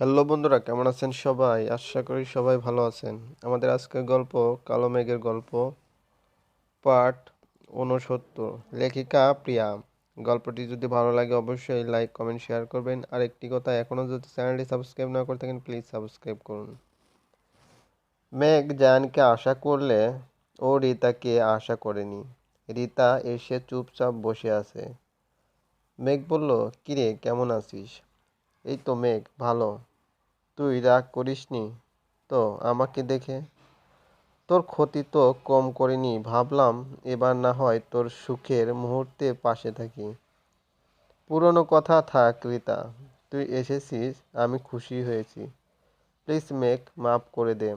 Hello বন্ধুরা, কেমন আছেন সবাই? আশা করি সবাই ভালো আছেন। আমাদের আজকের গল্প, কালো মেঘের গল্প, পার্ট ঊনসত্তর। লেখিকা প্রিয়া। গল্পটি যদি ভালো লাগে অবশ্যই লাইক, কমেন্ট, শেয়ার করবেন। আর একটি কথা, এখনও যদি চ্যানেলটি সাবস্ক্রাইব না করে থাকেন, প্লিজ সাবস্ক্রাইব করুন। মেঘ জায়ানকে আশা করলে ও রিতাকে আশা করেনি। রীতা এসে চুপচাপ বসে আছে। মেঘ বলল, কিরে, কেমন আছিস? এই তো মেঘ, ভালো। তুই রাগ করিসনি? তো আমাকে দেখে? তোর ক্ষতি তো কম করিনি, ভাবলাম এবার না হয় তোর সুখের মুহূর্তে পাশে থাকি। পুরনো কথা থাক, রিতা। তুই এসেছিস, আমি খুশি হয়েছি। প্লিজ মেক মাফ করে দে।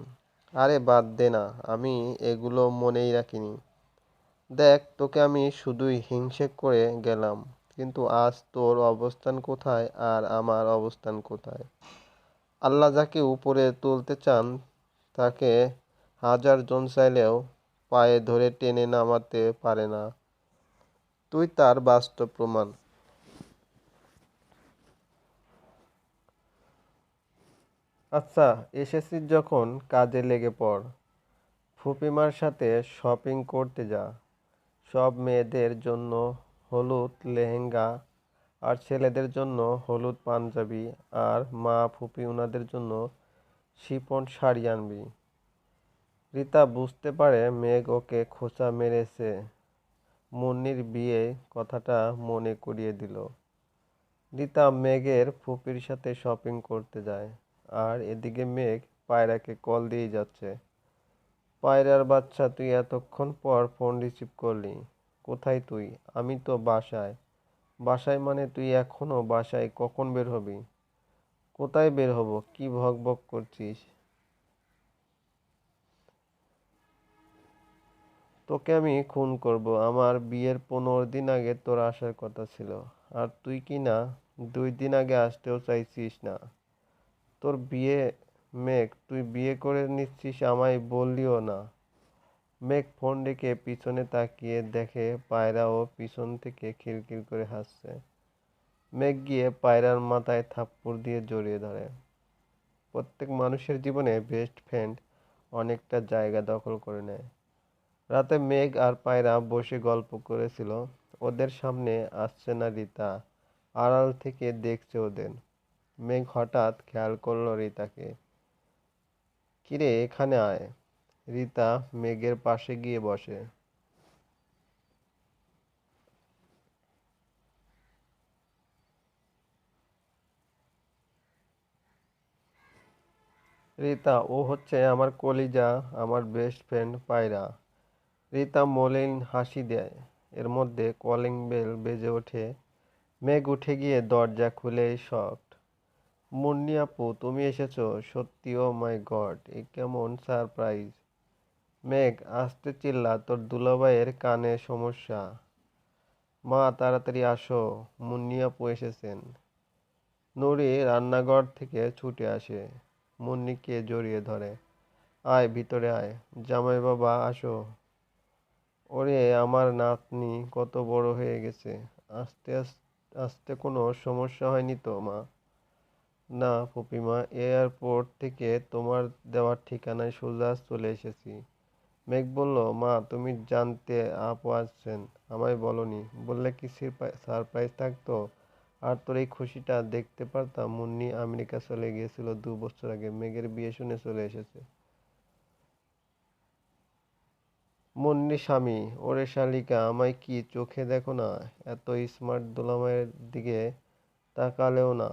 আরে বাদ দে না, আমি এগুলো মনেই রাখিনি। দেখ, তোকে আমি শুধুই হিংসে করে গেলাম, কিন্তু আজ তোর অবস্থান কোথায় আর আমার অবস্থান কোথায়? আল্লাহ যাকে উপরে তুলতে চান, তাকে হাজার জন চাইলেও পায়ে ধরে টেনে নামাতে পারে না। তুই তার বাস্তব প্রমাণ। আচ্ছা এসেছিস যখন কাজে লেগে পড়। ফুপিমার সাথে শপিং করতে যা। সব মেয়েদের জন্য হলুদ, লেহেঙ্গা আর ছেলেদের জন্য হলুদ পাঞ্জাবি আর মা ফুপি ওনাদের জন্য শিফন শাড়ি আনবি। রিতা বুঝতে পারে মেঘ ওকে খোঁচা মেরেছে। মুন্নির বিয়ে কথাটা মনে করিয়ে দিল। রিতা মেঘের ফুপির সাথে শপিং করতে যায় আর এদিকে মেঘ পায়রাকে কল দিয়ে যাচ্ছে। পায়রার বাচ্চা, তুই এতক্ষণ পর ফোন রিসিভ করলি। কোথায় তুই? আমি তো বাসায়। বাসায় মানে তুই এখনও বাসায় কখন বের হবি? কোথায় বের হব? কি ভক ভক করছিস? তোকে আমি খুন করব। আমার বিয়ের পনেরো দিন আগে তোর আসার কথা ছিল। আর তুই কি না, দুই দিন আগে আসতেও চাইছিস না। তোর বিয়ে, মেঘ, তুই বিয়ে করে নিচ্ছিস আমায় বললিও না। মেঘ ফোন রেখে পিছনে তাকিয়ে দেখে পায়রা ও পিছন থেকে খিলখিল করে হাসছে। মেঘ গিয়ে পায়রার মাথায় থাপ্পড় দিয়ে জড়িয়ে ধরে। প্রত্যেক মানুষের জীবনে বেস্ট ফ্রেন্ড অনেকটা জায়গা দখল করে নেয়। রাতে মেঘ আর পায়রা বসে গল্প করেছিল। ওদের সামনে আসছে না রিতা। আড়াল থেকে দেখছে ওদের। মেঘ হঠাৎ খেয়াল করল রিতাকে। কিরে, এখানে আয়। রিতা মেঘের পাশে গিয়ে বসে। রিতা, ও হচ্ছে আমার কলিজা, আমার বেস্ট ফ্রেন্ড পায়রা। রিতা মলিন হাসি দেয়। এর মধ্যে কলিং বেল বেজে ওঠে। মেঘ উঠে গিয়ে দরজা খুলে শকড মুন্নি আপু, তুমি এসেছ? সত্যি ও মাই গড এ কেমন সারপ্রাইজ মেঘ, আসতে চিল্লা, তোর দুলাভাইয়ের কানে সমস্যা। মা, তাড়াতাড়ি আসো, মুন্নি আপু এসেছেন। নুরি রান্নাঘর থেকে ছুটে আসে, মুন্নিকে জড়িয়ে ধরে। আয়, ভিতরে আয়। জামাই বাবা, আসো। ওরে, আমার নাতনি কত বড় হয়ে গেছে। আস্তে আস্তে কোনো সমস্যা হয়নি তো, মা? না ফুপিমা, এয়ারপোর্ট থেকে তোমার দেওয়ার ঠিকানায় সোজা চলে এসেছি। মেঘ বলল, মা, তুমি জানতে আপু আসছেন। আমায় বলনি। বললে কি সারপ্রাইজ থাকতো? আর তোর এই খুশিটা দেখতে পারতাম। মুন্নি আমেরিকা চলে গিয়েছিল দু বছর আগে। মেঘের বিয়ে শুনে চলে এসেছে। মুন্নি স্বামী, ওরে শালিকা, আমায় কি চোখে দেখো না? এত স্মার্ট দুলামায়ের দিকে তাকালেও না।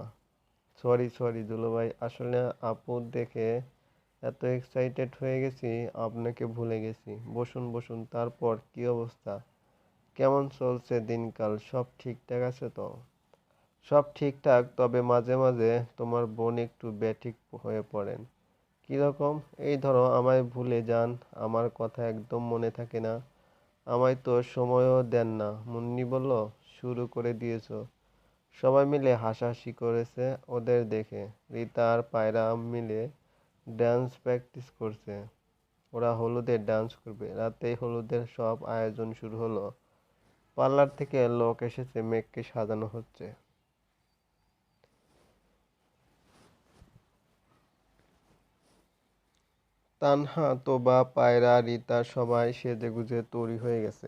সরি সরি দুলাভাই, আসলে আপু দেখে এত এক্সাইটেড হয়ে গেছি, আপনাকে ভুলে গেছি। বসুন বসুন, তারপর কি অবস্থা? কেমন চলছে দিনকাল? সব ঠিকঠাক আছে তো? সব ঠিকঠাক, তবে মাঝে মাঝে তোমার বোন একটু ব্যাঠিক হয়ে পড়েন। কীরকম এই ধরো, আমায় ভুলে যান। আমার কথা একদম মনে থাকে না। আমায় তো সময়ও দেন না। মুন্নি বলল, শুরু করে দিয়েছ। সবাই মিলে হাসাহাসি করেছে ওদের দেখে। রিতা আর পায়রা মিলে ড্যান্স প্র্যাকটিস করছে। ওরা হলুদের ডান্স করবে। রাতে হলুদের সব আয়োজন শুরু হলো। পার্লার থেকে লোক এসেছে, মেঘকে সাজানো হচ্ছে। তানহা, তোবা, পায়রা, রিতা সবাই সেজে গুজে তৈরি হয়ে গেছে।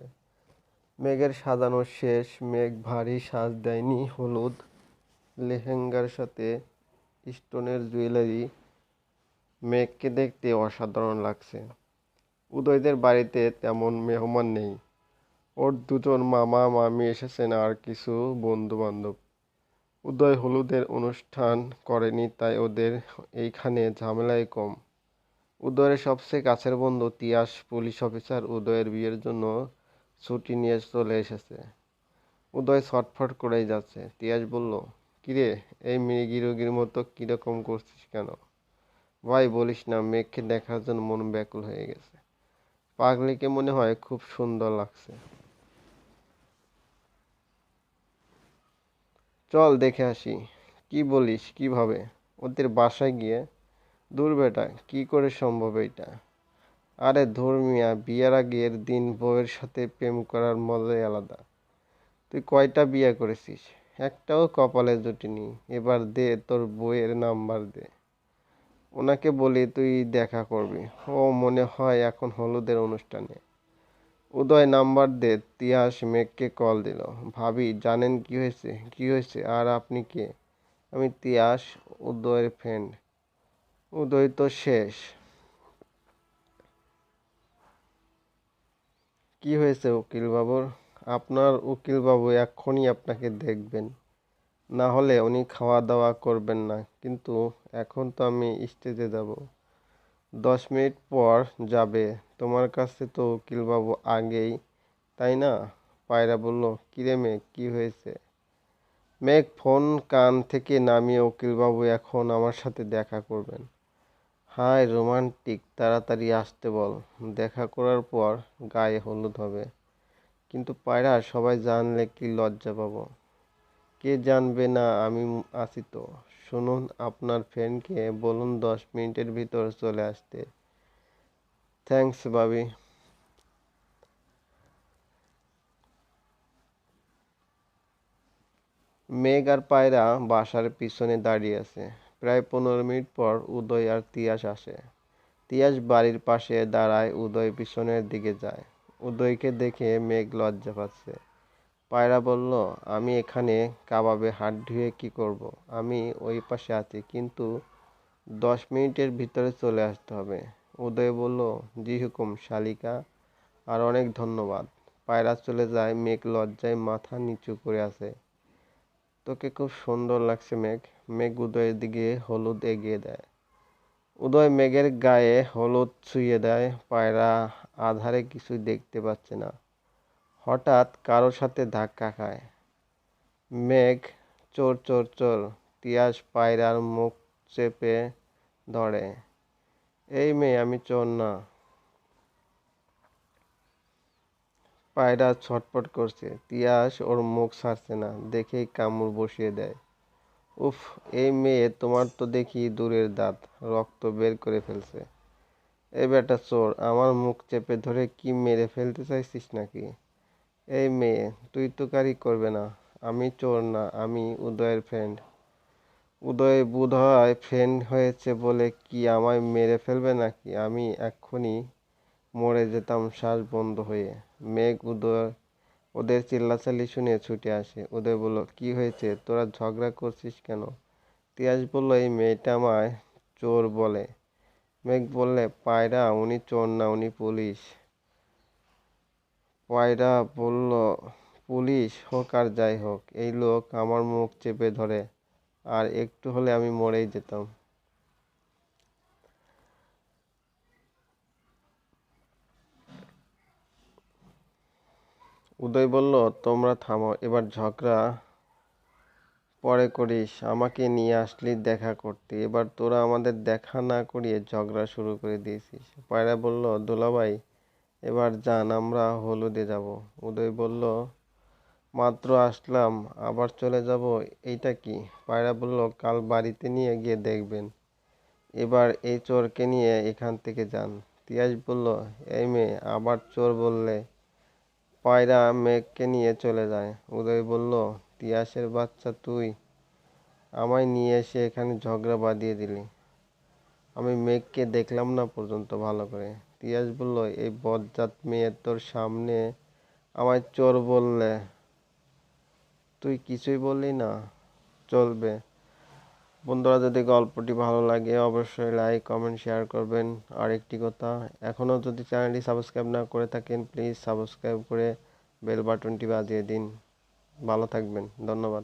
মেঘের সাজানো শেষ, মেঘ ভারী সাজ দেয়নি হলুদ। লেহেঙ্গার সাথে স্টোনের জুয়েলারি মেঘকে দেখতে অসাধারণ লাগছে। উদয়দের বাড়িতে তেমন মেহমান নেই। ওর দুজন মামা মামি এসেছেন আর কিছু বন্ধু বান্ধব উদয় হলুদের অনুষ্ঠান করেনি, তাই ওদের এইখানে ঝামেলাই কম। উদয়ের সবচেয়ে কাছের বন্ধু তিয়াস, পুলিশ অফিসার উদয়ের বিয়ের জন্য ছুটি নিয়ে চলে এসেছে। উদয় ছটফট করেই যাচ্ছে। তিয়াস বলল, কিরে, এই মৃগী রোগীর মতো কীরকম করছিস কেন? ভাই বলিস না মেঘকে দেখার জন্য মন ব্যাকুল হয়ে গেছে। পাগলিকে মনে হয় খুব সুন্দর লাগছে। চল দেখে আসি, কি বলিস, কীভাবে? ওদের বাসায় গিয়ে, দূর বেটা, কি করে সম্ভব এটা আরে ধর্মিয়া বিয়ের আগের দিন বউয়ের সাথে প্রেম করার মজাই আলাদা। তুই কয়টা বিয়ে করেছিস? একটাও কপালে জুটিনি। এবার দে, তোর বউয়ের নাম্বার দে। ওনাকে বলি, তুই দেখা করবি। ও মনে হয় এখন হলুদের অনুষ্ঠানে। উদয় নাম্বার দে, তিয়াস মেঘকে কল দিল। ভাবি, জানেন কি হয়েছে? কি হয়েছে? আর আপনি কে? আমি তিয়াস, উদয়ের ফ্রেন্ড উদয় তো শেষ। কি হয়েছে উকিল বাবুর আপনার উকিল বাবু এক্ষুনি আপনাকে দেখবেন। না হলে উনি খাওয়া দাওয়া করবেন না। কিন্তু এখন তো আমি স্টেজে যাব। দশ মিনিট পর যাবে। তোমার কাছে তো উকিলবাবু আগেই, তাই না? পায়রা বলল, কিরে মেঘ কী হয়েছে? মেঘ ফোন কান থেকে নামিয়ে উকিলবাবু এখন আমার সাথে দেখা করবেন। হায়, রোমান্টিক, তাড়াতাড়ি আসতে বল। দেখা করার পর গায়ে হলুদ হবে। কিন্তু পায়রা, সবাই জানলে কি লজ্জা পাবো? কে জানবে না আমি আছি তো? শুনুন আপনার ফ্রেন্ডকে, বলুন দশ মিনিটের ভিতর চলে আসতে। থ্যাঙ্কস বাবি মেঘ আর পায়রা বাসার পিছনে দাঁড়িয়ে আছে। প্রায় পনেরো মিনিট পর উদয় আর তিয়াস আসে। তিয়াস বাড়ির পাশে দাঁড়ায়, উদয় পিছনের দিকে যায়। উদয়কে দেখে মেঘ লজ্জা পাচ্ছে। পায়রা বলল, আমি এখানে কাবাবে হাত ধুয়ে কি করব। আমি ওই পাশে আছি, কিন্তু দশ মিনিটের ভিতরে চলে আসতে হবে। উদয় বলল জি হুকুম শালিকা, আর অনেক ধন্যবাদ। পায়রা চলে যায়, মেঘ লজ্জায় মাথা নিচু করে আছে। তোকে খুব সুন্দর লাগছে, মেঘ। মেঘ উদয়ের দিকে হলুদ এগিয়ে দেয়। উদয় মেঘের গায়ে হলুদ ছুঁয়ে দেয়। পায়রা আধারে কিছুই দেখতে পাচ্ছে না। হঠাৎ কারোর সাথে ধাক্কা খায়। মেঘ চোর চোর চোর তিয়াস পায়রার মুখ চেপে ধরে। এই মেয়ে, আমি চোর না। পায়রা ছটপট করছে। তিয়াস ওর মুখ ছাড়ছে না, দেখেই কামড় বসিয়ে দেয়। উফ, এই মেয়ে তোমার তো দেখি দূরের দাঁত, রক্ত বের করে ফেলছে। এই বেটা চোর, আমার মুখ চেপে ধরে কি মেরে ফেলতে চাইছিস নাকি? এই মেয়ে, তুই তো কারি করবে না। আমি চোর না, আমি উদয়ের ফ্রেন্ড উদয় বোধহয় ফ্রেন্ড হয়েছে বলে কি আমায় মেরে ফেলবে নাকি? আমি এক্ষুনি মরে যেতাম শ্বাস বন্ধ হয়ে। মেঘ উদয়, ওদের চিল্লাচাল্লি শুনে ছুটে আসে। উদয় বলল, কি হয়েছে? তোরা ঝগড়া করছিস কেন? তিয়াস বলল, এই মেয়েটা আমায় চোর বলে। মেঘ বললে, পায়রা, উনি চোর না, উনি পুলিশ। পায়রা বলল, পুলিশ হোক আর যাই হোক, এই লোক আমার মুখ চেপে ধরে, আর একটু হলে আমি মরেই যেতাম। উদয় বলল, তোমরা থামো, এবার ঝগড়া পরে করিস। আমাকে নিয়ে আসলি দেখা করতে। এবার তোরা আমাদের দেখা না করিয়ে ঝগড়া শুরু করে দিয়েছিস। পায়রা বলল, দুলাভাই এবার যান, আমরা হলুদে যাব। উদয় বলল, মাত্র আসলাম, আবার চলে যাব? এইটা কি? পায়রা বলল, কাল বাড়িতে নিয়ে গিয়ে দেখবেন। এবার এই চোরকে নিয়ে এখান থেকে যান। তিয়াস বলল, এই মেয়ে, আবার চোর বললে পায়রা মেঘকে নিয়ে চলে যায়। উদয় বলল, তিয়াসের বাচ্চা তুই আমায় নিয়ে এসে এখানে ঝগড়া বাঁধিয়ে দিলি। আমি মেঘকে দেখলাম না পর্যন্ত ভালো করে। তিয়াস বলল, এই বজ্জাত মেয়ে তোর সামনে আমায় চোর বললে। তুই কিছুই বললি না, চলবে। বন্ধুরা, যদি গল্পটি ভালো লাগে, অবশ্যই লাইক কমেন্ট শেয়ার করবেন। আর একটি কথা, এখনও যদি চ্যানেলটি সাবস্ক্রাইব না করে থাকেন প্লিজ সাবস্ক্রাইব করে বেল বাটনটি বাজিয়ে দিন। ভালো থাকবেন, ধন্যবাদ।